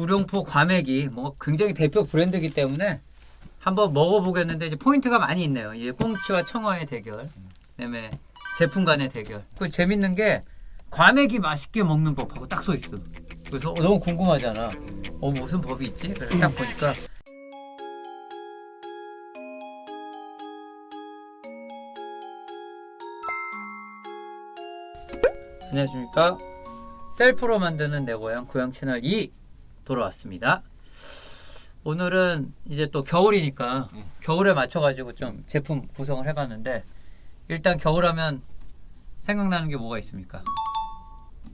구룡포 과메기 뭐 굉장히 대표 브랜드이기 때문에 한번 먹어보겠는데 이제 포인트가 많이 있네요. 이제 꽁치와 청어의 대결, 그다음에 제품 간의 대결. 그 재밌는 게 과메기 맛있게 먹는 법하고 딱 써 있어. 그래서 어, 너무 궁금하잖아. 어 무슨 법이 있지? 그래서 딱 보니까 안녕하십니까. 셀프로 만드는 내 고향 고향 채널 2 돌아왔습니다. 오늘은 이제 또 겨울이니까 음. 겨울에 맞춰가지고 좀 제품 구성을 해봤는데 일단 겨울하면 생각나는 게 뭐가 있습니까?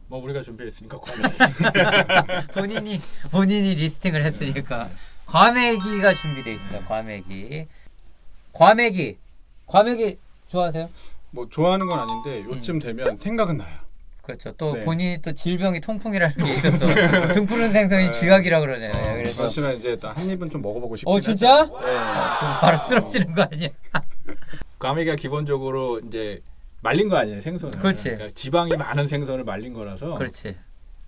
뭐 우리가 준비했으니까 과메기. 본인이 본인이 리스팅을 했으니까 과메기가 준비되어 있습니다. 과메기, 과메기, 과메기 좋아하세요? 뭐 좋아하는 건 아닌데 요쯤 되면 생각은 나요. 그렇죠. 또 네. 본인이 또 질병이 통풍이라는 게 있어서 등푸른 생선이 쥐약이라 그러네요. 어, 그래서 사실은 이제 또 한 입은 좀 먹어보고 싶긴 어 진짜? 하죠. 네. 바로 쓰러지는 거 아니야? 과메기가 기본적으로 이제 말린 거 아니에요 생선을. 그렇지. 그러니까 지방이 많은 생선을 말린 거라서 그렇지.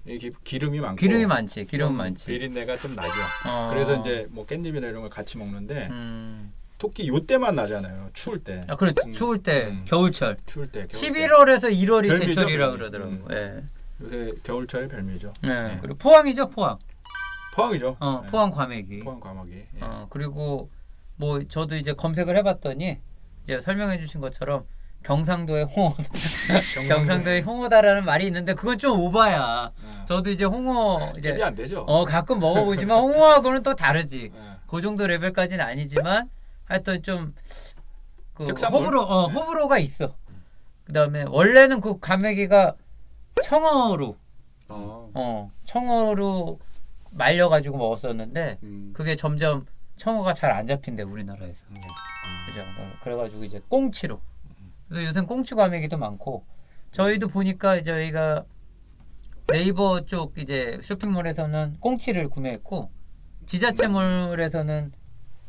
이게 기, 기름이 많고 기름이 많지. 기름 좀 많지. 비린내가 좀 나죠. 어. 그래서 이제 뭐 깻잎이나 이런 걸 같이 먹는데 음. 토끼 요 때만 나잖아요. 추울 때. 아 그렇지. 음. 추울 때 음. 겨울철. 추울 때. 겨울 때. 11월에서 1월이 별미죠, 제철이라. 그러더라고. 음. 예. 요새 겨울철 별미죠. 네. 네. 그리고 포항이죠, 포항. 포항이죠. 어, 네. 포항 과메기. 포항 과메기. 예. 어, 그리고 뭐 저도 이제 검색을 해봤더니 이제 설명해주신 것처럼 경상도의 홍어, 경상도의 홍어다라는 말이 있는데 그건 좀 오바야. 예. 저도 이제 홍어 이제 안 되죠. 어 가끔 먹어보지만 홍어하고는 또 다르지. 예. 그 정도 레벨까지는 아니지만 하여튼 좀그? 호불호 어 호불호가 있어. 그다음에 원래는 그 과메기가 청어로 어. 어 청어로 말려가지고 먹었었는데 음. 그게 점점 청어가 잘 안 잡힌대 우리나라에서. 음. 그죠? 어, 그래가지고 이제 꽁치로. 그래서 요새 꽁치 과메기도 많고 저희도 보니까 저희가 네이버 쪽 이제 쇼핑몰에서는 꽁치를 구매했고 지자체몰에서는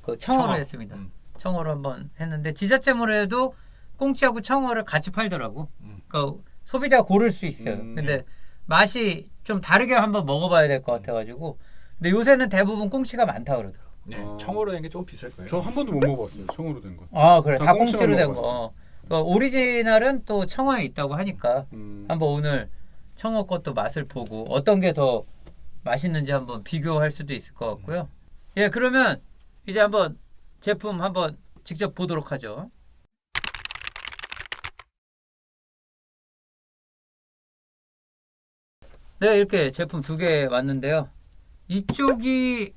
그 청어로 청어. 했습니다. 음. 청어로 한번 했는데 지자체몰에도 꽁치하고 청어를 같이 팔더라고. 음. 그러니까 소비자가 고를 수 있어요. 음. 근데 맛이 좀 다르게 한번 먹어봐야 될 것 같아가지고. 근데 요새는 대부분 꽁치가 많다 그러더라고. 네. 어. 청어로 된게좀 비쌀 거예요. 저 한 번도 못 먹어봤어요. 청으로 된 거. 아 그래 다 꽁치로 된 거. 어. 그 오리지널은 또 청어에 있다고 하니까 음. 한번 오늘 청어 것도 맛을 보고 어떤 게 더 맛있는지 한번 비교할 수도 있을 것 같고요. 예 그러면 이제 한번 제품 한번 직접 보도록 하죠. 네 이렇게 제품 두 개 왔는데요. 이쪽이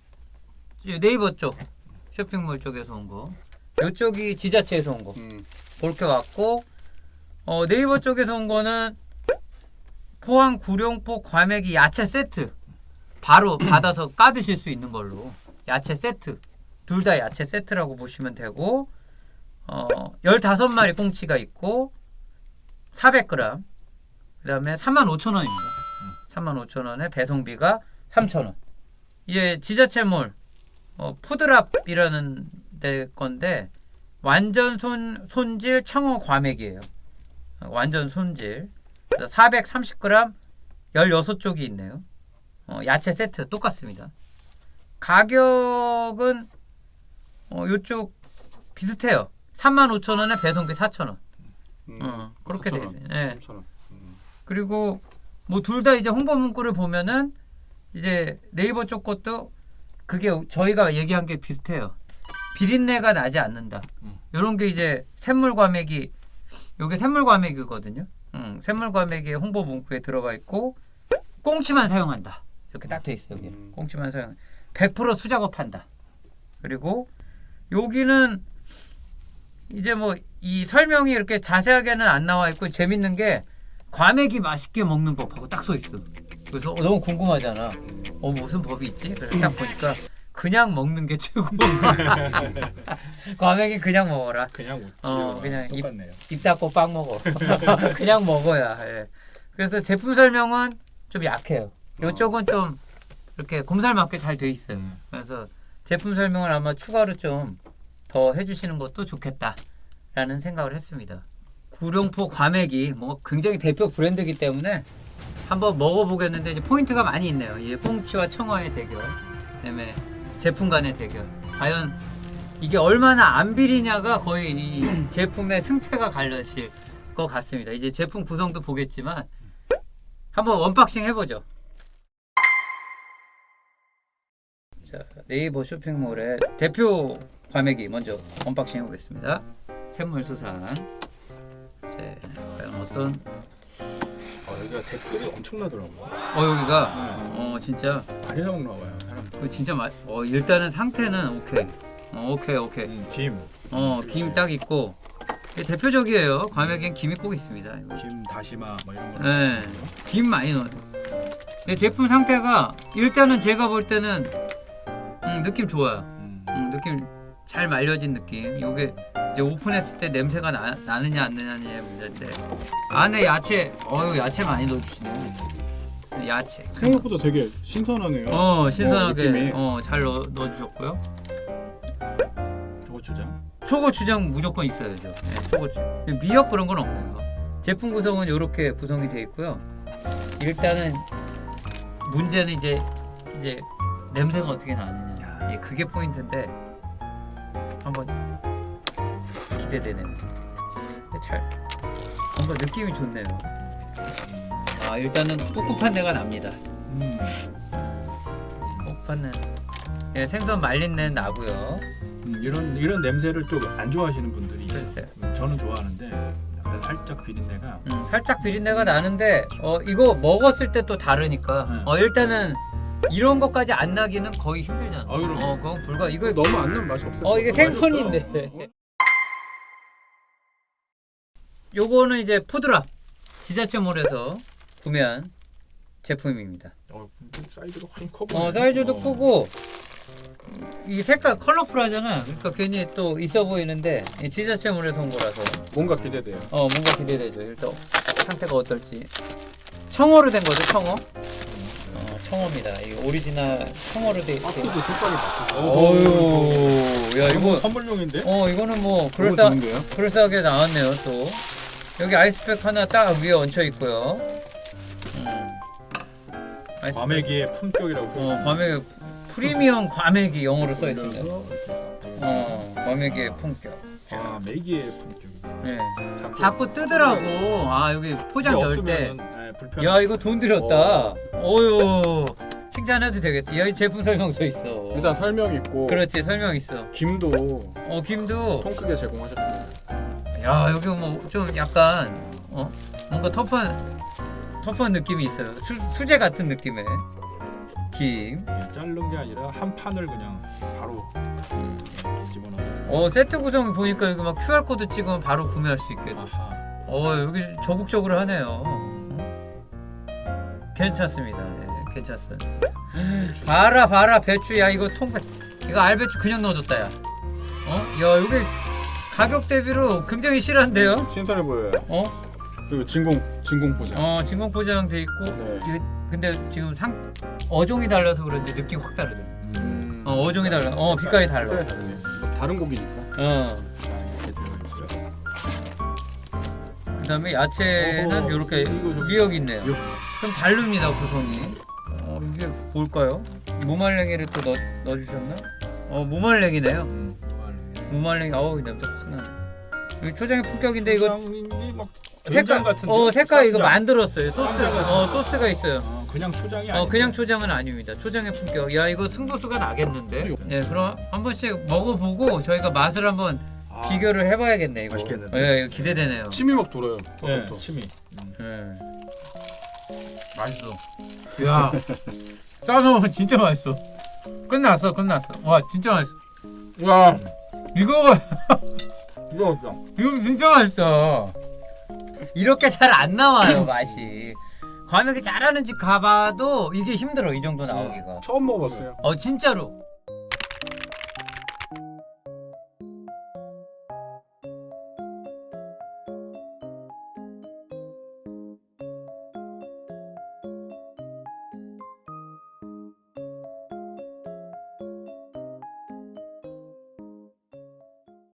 네이버 쪽 쇼핑몰 쪽에서 온 거. 이쪽이 지자체에서 온 거. 음. 그렇게 왔고 어, 네이버 쪽에서 온 거는 포항 구룡포 과메기 야채 세트 바로 받아서 까드실 수 있는 걸로 야채 세트 둘 다 야채 세트라고 보시면 되고 어, 15마리 꽁치가 있고 400g 그 다음에 35,000원입니다 35,000원에 배송비가 3,000원 이제 지자체몰 어, 푸드랍이라는 데 건데 완전 손, 손질 청어 과메기예요. 완전 손질. 430g 16쪽이 있네요. 어, 야채 세트 똑같습니다. 가격은 어, 요쪽 비슷해요. 35,000원에 배송비 4,000원. 음. 어, 그렇게 돼 4,000원. 있어요. 네. 3,000원. 음. 그리고 뭐 둘 다 이제 홍보 문구를 보면은 이제 네이버 쪽 것도 그게 저희가 얘기한 게 비슷해요. 비린내가 나지 않는다. 음. 이런 게 이제 샘물 과메기 요게 샘물 과메기거든요. 음, 샘물 과메기의 홍보 문구에 들어가 있고 꽁치만 사용한다. 이렇게 딱 돼 있어요. 여기. 음. 꽁치만 사용. 100% 수작업한다. 그리고 여기는 이제 뭐 이 설명이 이렇게 자세하게는 안 나와 있고 재밌는 게 과메기 맛있게 먹는 법하고 딱 써 있어. 그래서 어, 너무 궁금하잖아. 어 무슨 법이 있지? 그래서 딱 보니까 그냥 먹는 게 최고. 과메기 그냥 먹어라. 그냥 웃지. 어, 그냥 입- 똑같네요. 입 닫고 빵 먹어. 그냥 먹어야. 예. 그래서 제품 설명은 좀 약해요. 이쪽은 좀 이렇게 곰살 맞게 잘 돼 있어요. 음. 그래서 제품 설명을 아마 추가로 좀 더 해주시는 것도 좋겠다라는 생각을 했습니다. 구룡포 과메기 뭐 굉장히 대표 브랜드이기 때문에 한번 먹어보겠는데 이제 포인트가 많이 있네요. 이제 꽁치와 청어의 대결, 그다음에 제품 간의 대결. 과연 이게 얼마나 안 비리냐가 거의 이 제품의 승패가 갈려질 것 같습니다. 이제 제품 구성도 보겠지만 한번 원박싱 해보죠. 자 네이버 쇼핑몰의 대표 과메기 먼저 언박싱 해보겠습니다. 샘물수산. 자 과연 어떤 어, 여기가 댓글이 엄청나더라고요. 어 여기가 어 진짜 많이 사먹나 봐요. 사람. 그 진짜 맛. 어 일단은 상태는 오케이. 어 오케이 오케이. 음, 김, 어김 딱 있고 이게 대표적이에요. 과메기엔 김이 꼭 있습니다. 이거. 김 다시마 뭐 이런 거. 네, 김 많이 넣어. 이 제품 상태가 일단은 제가 볼 때는 음, 느낌 좋아요. 음. 음, 느낌 잘 말려진 느낌. 이게 이제 오픈했을 때 냄새가 나, 나느냐 안 나느냐의 문제인데 안에 야채, 어유 야채 많이 넣어주시네. 야채. 생각보다 되게 신선하네요. 어 어, 신선하게. 어 잘 넣어 넣어주셨고요. 고추장. 초고추장 무조건 있어야죠. 네, 초고추. 미역 그런 건 없네요. 제품 구성은 이렇게 구성이 되어 있고요. 일단은 문제는 이제 이제 냄새가 어떻게 나느냐. 예, 그게 포인트인데 한번 기대되네요. 근데 잘 뭔가 느낌이 좋네요. 아 일단은 꿉꿉한 데가 납니다. 음. 꿉꿉한 예, 생선 말린 데는 나고요. 음, 이런 이런 냄새를 또 안 좋아하시는 분들이 글쎄요. 음, 저는 좋아하는데 약간 살짝 비린내가 음, 살짝 비린내가 나는데 어 이거 먹었을 때 또 다르니까 네. 어 일단은 이런 것까지 안 나기는 거의 힘들잖아. 아, 그럼. 어 그건 불가 이거 너무 안 난 맛이 없어요. 어 이게 생선인데. 요거는 이제 푸드랍 지자체몰에서 구매한 제품입니다. 어, 사이즈가 훨씬 커어 보여요. 사이즈도 어. 크고 이 색깔 컬러풀하잖아. 그러니까 괜히 또 있어 보이는데 이 지자체몰에서 온 거라서 뭔가 기대돼요. 어 뭔가 기대되죠. 일단 상태가 어떨지. 청어로 된 거죠, 청어? 어, 청어입니다. 이 오리지널 청어로 돼 있고. 박스도 색깔이 바뀌어. 어유, 야 이거 선물용인데? 어 이거는 뭐 그럴싸 좋은데요? 그럴싸하게 나왔네요 또. 여기 아이스팩 하나 딱 위에 얹혀 있고요. 음. 아이스팩. 과메기의 품격이라고 어 과메기 프리미엄 과메기 영어로 써 있습니다. 어 과메기의 품격. 아 메기의 품격. 네. 자꾸 뜨더라고. 아 여기 포장 열 때. 네, 불편. 야 이거 돈 들였다. 어유 칭찬해도 되겠다. 여기 제품 설명서 있어. 일단 설명 있고 그렇지 설명 있어. 김도 어 김도. 통 크게 제공하셨습니다. 야 여기 뭐 좀 약간 어 뭔가 터프한 터프한 느낌이 있어요. 수, 수제 같은 느낌의 김. 예, 자른 게 아니라 한 판을 그냥 바로 음. 이렇게 집어넣어. 어 세트 구성 보니까 여기 막 QR 코드 찍으면 바로 구매할 수 있게. 아하. 어 여기 적극적으로 하네요. 괜찮습니다. 예, 괜찮어요. 봐라 봐라 배추 야 이거 통 이거 알배추 그냥 넣어줬다 야. 어? 야 여기 가격 대비로 굉장히 실한데요? 신선해 보여요. 어? 그리고 진공 진공 포장. 어 진공 포장 돼 있고 네. 이거 근데 지금 상 어종이 달라서 그런지 느낌 확 다르죠. 음. 어 어종이 달라. 어 빛깔이 달라. 색깔이 다르네. 뭐 다른 고기니까. 어 이렇게. 그다음에 야채는 어허, 이렇게 이거 좀- 미역 있네요. 이거 좀 다릅니다 구성이. 어 이게 뭘까요? 무말랭이를 또 넣, 넣어주셨나? 어 무말랭이네요. 음, 무말랭이. 어우 냄새 확 나네. 초장의 품격인데 이거 초장인지 막 색깔 같은데. 어 색깔 이거 쌈장. 만들었어요. 소스 쌈장 같은 어 거. 소스가 있어요. 어, 그냥 초장이 어 아니고 그냥 초장은 아닙니다. 초장의 품격. 야 이거 승부수가 나겠는데. 예 그럼 한 번씩 먹어보고 저희가 맛을 한번 아, 비교를 해봐야겠네 이거. 맛있겠는데? 예 이거 기대되네요. 침이 막 돌아요. 예, 또 침이. 음. 예. 맛있어. 야 싸서 먹으면 진짜 맛있어. 끝났어 끝났어. 와 진짜 맛있어. 와 이거 이거 어때? 이거 진짜 맛있다. 이렇게 잘 안 나와요 맛이. 과메기 잘하는 집 가봐도 이게 힘들어 이 정도 나오기가. 처음 먹어봤어요. 어 진짜로